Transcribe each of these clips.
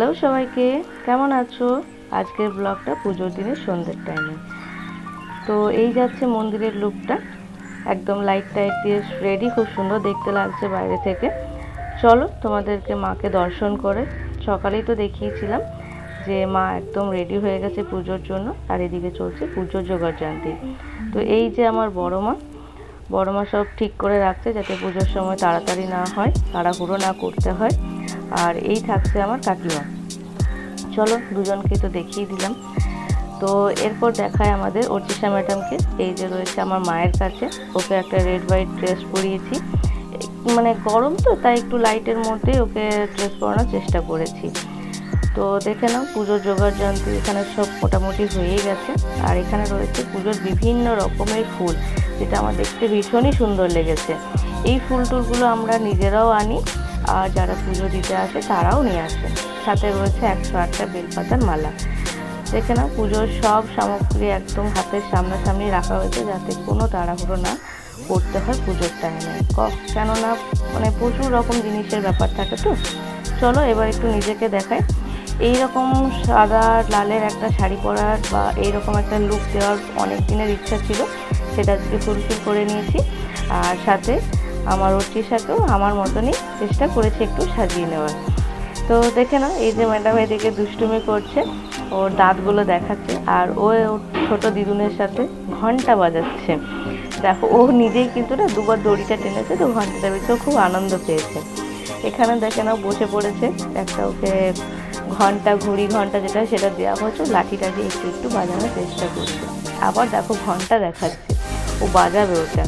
Hello সবাইকে, কেমন আছো? আজকের ব্লগটা পুজোর দিনের সন্ধ্যের টাইমে তো এই যাচ্ছে মন্দিরের লুকটা একদম লাইট টাইট দিয়ে রেডি খুব সুন্দর দেখতে লাগছে বাইরে থেকে। চলো তোমাদেরকে মাকে দর্শন করে। সকালেই তো দেখিয়েছিলাম যে মা একদম রেডি হয়ে গেছে পুজোর জন্য, আর এদিকে চলছে পুজোর জোগাড় জানতে। তো এই যে আমার বড় মা বড় মা সব ঠিক করে রাখছে যাতে পুজোর সময় তাড়াতাড়ি না হয়, তাড়াহুড়ো না করতে হয়। আর এই থাকছে আমার কাকিমা। চলো দুজনকে তো দেখিয়ে দিলাম। তো এরপর দেখায় আমাদের অর্চিসা ম্যাডামকে। এই যে রয়েছে আমার মায়ের কাছে। ওকে একটা রেড হোয়াইট ড্রেস পরিয়েছি। মানে গরম তো, তাই একটু লাইটের মধ্যে ওকে ড্রেস পরানোর চেষ্টা করেছি। তো দেখে নাও, পুজোর জোগাড় যন্ত্র এখানে সব মোটামুটি হয়েই গেছে। আর এখানে রয়েছে পুজোর বিভিন্ন রকমের ফুল, যেটা আমার দেখতে ভীষণই সুন্দর লেগেছে। এই ফুল টুলগুলো আমরা নিজেরাও আনি। আর যারা পুজো দিতে আসে তারাও নিয়ে আসে। সাথে রয়েছে একশো আটটা বেলপাতার মালা। দেখে নাও, পুজোর সব সামগ্রী একদম হাতের সামনাসামনি রাখা হয়েছে যাতে কোনো তাড়াহুড়ো না করতে হয় পুজোর টাইমে কেননা মানে প্রচুর রকম জিনিসের ব্যাপার থাকে তো। চলো এবার একটু নিজেকে দেখাই। এই রকম সাদা লালের একটা শাড়ি পরার বা এইরকম একটা লুক দেওয়ার অনেক দিনের ইচ্ছা ছিল, সেটা আজকে ফুলফিল করে নিয়েছি। আর সাথে আমার সাথেও আমার মতনই চেষ্টা করেছি একটু সাজিয়ে নেওয়ার। তো দেখে নাও, এই যে ম্যাডাম এদিকে দুষ্টুমি করছে, ওর দাঁতগুলো দেখাচ্ছে, আর ও ওর ছোট দিদুনের সাথে ঘণ্টা বাজাচ্ছে। দেখো, ও নিজেই কিন্তু না দুবার দড়িটা টেনেছে, তো ঘন্টাটা বেশি খুব আনন্দ পেয়েছে। এখানে দেখে নাও, বসে পড়েছে, একটা ওকে ঘণ্টা, ঘুড়ি ঘণ্টা যেটা সেটা দেওয়া হচ্ছে লাঠিটা দিয়ে একটু একটু বাজানোর চেষ্টা করছে। আবার দেখো, ঘণ্টা দেখাচ্ছে। ও বাজাবে ওটা।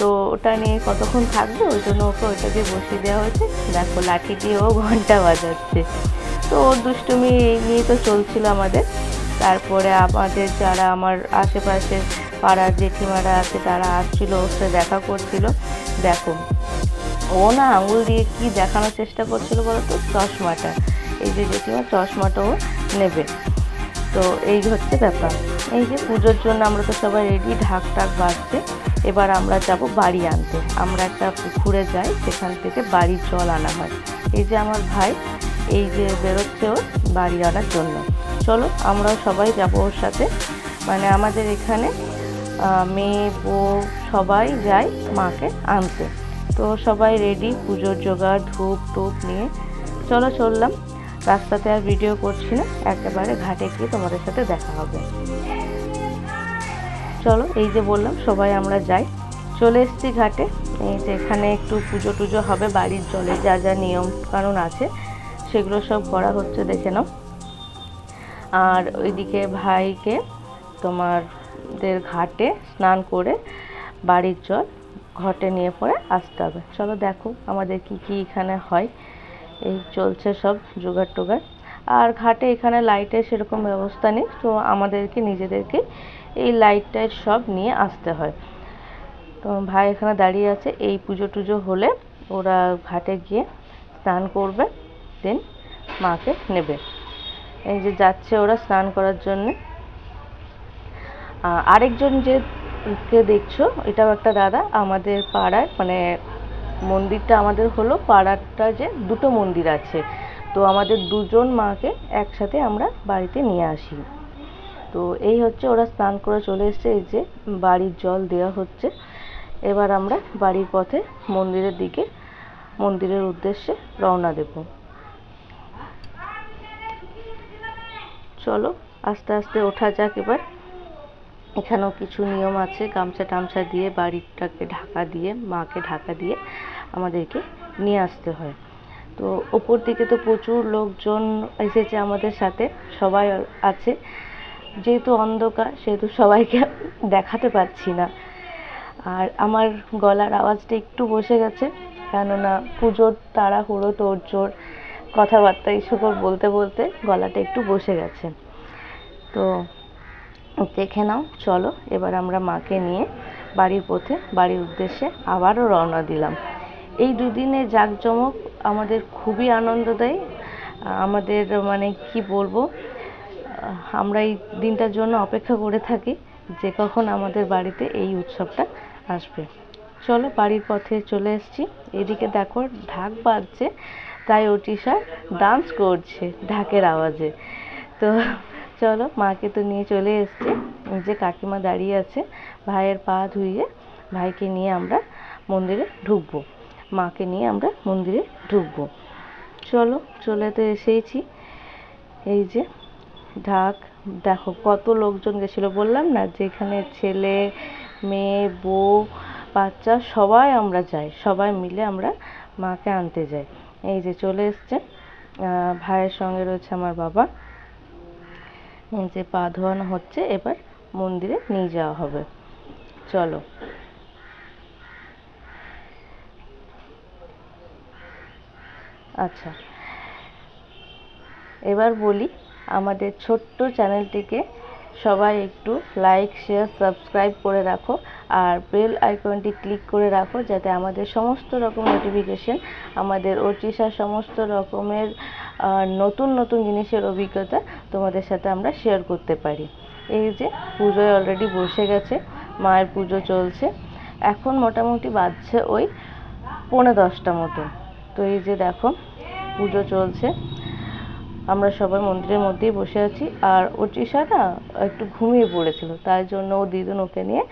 তো ওটা নিয়ে কতক্ষণ থাকবে, ওই জন্য ওকে ওইটা দিয়ে বসিয়ে দেওয়া হয়েছে। দেখো, লাঠি দিয়ে ও ঘণ্টা বাজাচ্ছে। তো ওর দুষ্টুমি এই নিয়ে তো চলছিল আমাদের। তারপরে আমাদের যারা আমার আশেপাশে পাড়ার জেঠিমারা আছে, তারা আসছিল ওর সাথে দেখা করছিল। দেখো, ও না আঙুল দিয়ে কি দেখানোর চেষ্টা করছিল বলতো চশমাটা। এই যে জেঠিমা, চশমাটা ও নেবে। তো এই হচ্ছে ব্যাপার। এই যে পুজোর জন্য আমরা তো সবাই রেডি ঢাক টাক বাজছে। এবার আমরা যাব বাড়ি আনতে। আমরা একটা পুকুরে যাই, সেখান থেকে বাড়ির জল আনা হয়। এই যে আমার ভাই, এই যে বেরোচ্ছে ওর বাড়ি আনার জন্য। চলো, আমরাও সবাই যাব ওর সাথে। মানে আমাদের এখানে মেয়ে, বউ সবাই যায় মাকে আনতে। তো সবাই রেডি পুজোর জোগাড়, ধূপ টুপ নিয়ে। চলো চললাম। রাস্তাতে আর ভিডিও করছি না, একেবারে ঘাটে গিয়ে তোমাদের সাথে দেখা হবে। চলো, এই যে বললাম, সবাই আমরা যাই। চলে এসেছি ঘাটে। এই যে এখানে একটু পুজো টুজো হবে, বাড়ির জলে যা যা নিয়ম কানুন আছে, সেগুলো সব করা হচ্ছে, দেখে নাও। আর ওইদিকে ভাইকে তোমারদের ঘাটে স্নান করে বাড়ির জল ঘটে নিয়ে পরে আসতে হবে। চলো দেখো, আমাদের কি কি এখানে হয়। এই চলছে সব, জোগাড় টোগাড়। আর ঘাটে এখানে লাইটের সেরকম ব্যবস্থা নেই, তো আমাদেরকে, নিজেদেরকে এই লাইট টাইট সব নিয়ে আসতে হয়। তো ভাই এখানে দাঁড়িয়ে আছে, এই পুজো টুজো হলে ওরা ঘাটে গিয়ে স্নান করবে, দেন মাকে নেবে। এই যে যাচ্ছে ওরা স্নান করার জন্যে। আরেকজন যে কে দেখছ, এটাও একটা দাদা, আমাদের পাড়ায় মানে মন্দিরটা আমাদের হলো পাড়ারটা যে দুটো মন্দির আছে। তো আমাদের দুজন মাকে একসাথে আমরা বাড়িতে নিয়ে আসি। তো এই হচ্ছে ওরা স্নান করে চলে এসছে, এই যে বাড়ির জল দেওয়া হচ্ছে। এবার আমরা বাড়ির পথে মন্দিরের দিকে, মন্দিরের উদ্দেশ্যে রওনা দেব। চলো, আস্তে আস্তে ওঠা যাক এবার। এখানেও কিছু নিয়ম আছে, গামছা টামছা দিয়ে বাড়িটাকে ঢাকা দিয়ে, মাকে ঢাকা দিয়ে আমাদেরকে নিয়ে আসতে হয়। তো ওপর দিকে তো প্রচুর লোকজন এসেছে আমাদের সাথে, সবাই আছে। যেহেতু অন্ধকার, সেহেতু সবাইকে দেখাতে পারছি না। আর আমার গলার আওয়াজটা একটু বসে গেছে, কেননা পুজোর তাড়াহুড়ো, তোড়জোড়, কথাবার্তা, এইসব বলতে বলতে গলাটা একটু বসে গেছে। তো দেখে নাও, চলো, এবার আমরা মাকে নিয়ে বাড়ির পথে, বাড়ির উদ্দেশ্যে আবারও রওনা দিলাম। এই দুদিনে জাঁকজমক আমাদের খুবই আনন্দ দেয় আমাদের মানে কি বলব আমরা এই দিনটার জন্য অপেক্ষা করে থাকি যে কখন আমাদের বাড়িতে এই উৎসবটা আসবে। চলো, বাড়ির পথে চলে এসেছি। এদিকে দেখো, ঢাক বাজছে, তাই অটিশা ডান্স করছে ঢাকের আওয়াজে। তো চলো, মাকে তো নিয়ে চলে এসছে। যে কাকিমা দাঁড়িয়ে আছে, ভাইয়ের পা ধুইয়ে, ভাইকে নিয়ে আমরা মন্দিরে ঢুকবো। মাকে নিয়ে আমরা মন্দিরে ঢুকবো। চলো, চলে তো এসেইছি। এই যে, ঢাক, দেখো কত লোকজন গেছিল। বললাম না যেখানে ছেলে, মেয়ে, বউ, বাচ্চা সবাই আমরা যাই। সবাই মিলে আমরা মাকে আনতে যাই। এই যে চলে এসছে। ভাইয়ের সঙ্গে রয়েছে আমার বাবা। যে পা ধোয়ানো হচ্ছে, এবার মন্দিরে নিয়ে যাওয়া হবে। চলো। আচ্ছা। এবার বলি, আমাদের ছোট্ট চ্যানেলটিকে সবাই একটু লাইক শেয়ার সাবস্ক্রাইব করে রাখো আর বেল আইকনটি ক্লিক করে রাখো যাতে আমাদের সমস্ত রকম নোটিফিকেশন আমাদের ওটিশার সমস্ত রকমের নতুন নতুন জিনিসের অভিজ্ঞতা তোমাদের সাথে আমরা শেয়ার করতে পারি। এই যে পুজোয় অলরেডি বসে গেছে, মায়ের পুজো চলছে। এখন মোটামুটি বাজছে ওই পৌনে দশটা মতো তো এই যে দেখো, পুজো চলছে। আমরা সবাই মন্দিরের মধ্যেই বসে আছি। আর ওটিশা না একটু ঘুমিয়ে পড়েছিল, তাই জন্য ও দিদুন ওকে নিয়ে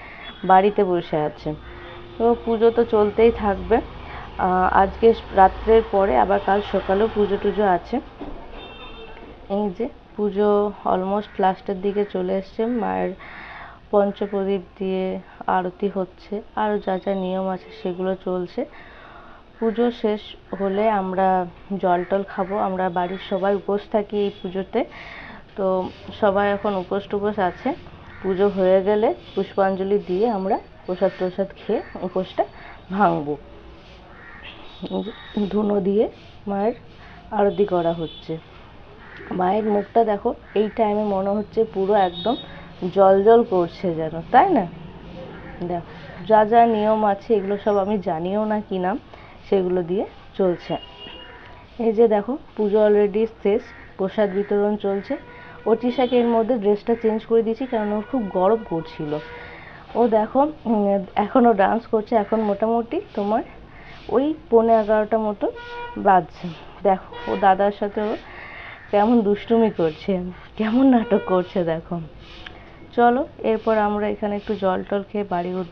বাড়িতে বসে আছে। তো পুজো তো চলতেই থাকবে। আজকে রাত্রের পরে আবার কাল সকালেও পুজো টুজো আছে। এই যে পুজো অলমোস্ট লাস্টের দিকে চলে এসছে। মায়ের পঞ্চপ্রদীপ দিয়ে আরতি হচ্ছে। আরও যা যা নিয়ম আছে সেগুলো চলছে। পুজো শেষ হলে আমরা জল টল খাব। আমরা বাড়ির সবাই উপোস থাকি এই পুজোতে। তো সবাই এখন উপোস টুপোস আছে। পুজো হয়ে গেলে পুষ্পাঞ্জলি দিয়ে আমরা প্রসাদ প্রসাদ খেয়ে উপোসটা ভাঙবো। ধুনো দিয়ে মায়ের আরতি করা হচ্ছে। মায়ের মুখটা দেখো, এই টাইমে মনে হচ্ছে পুরো একদম জল জল করছে যেন, তাই না? দেখো, যা যা নিয়ম আছে এগুলো সব আমি জানিও না কি নাম। সেগুলো দিয়ে চলছে। এই যে দেখো, পুজো অলরেডি শেষ, প্রসাদ বিতরণ চলছে। অটিশাকে এর মধ্যে ড্রেসটা চেঞ্জ করে দিয়েছি কারণ ওর খুব গরম করছিল। ও দেখো এখনও ডান্স করছে, এখন মোটামুটি তোমার ওই পৌনে এগারোটা মতো বাজছে। দেখো, ও দাদার সাথে ও কেমন দুষ্টুমি করছে, কেমন নাটক করছে, দেখো। চলো, এরপর আমরা এখানে একটু জল টল খেয়ে বাড়ি উঠতে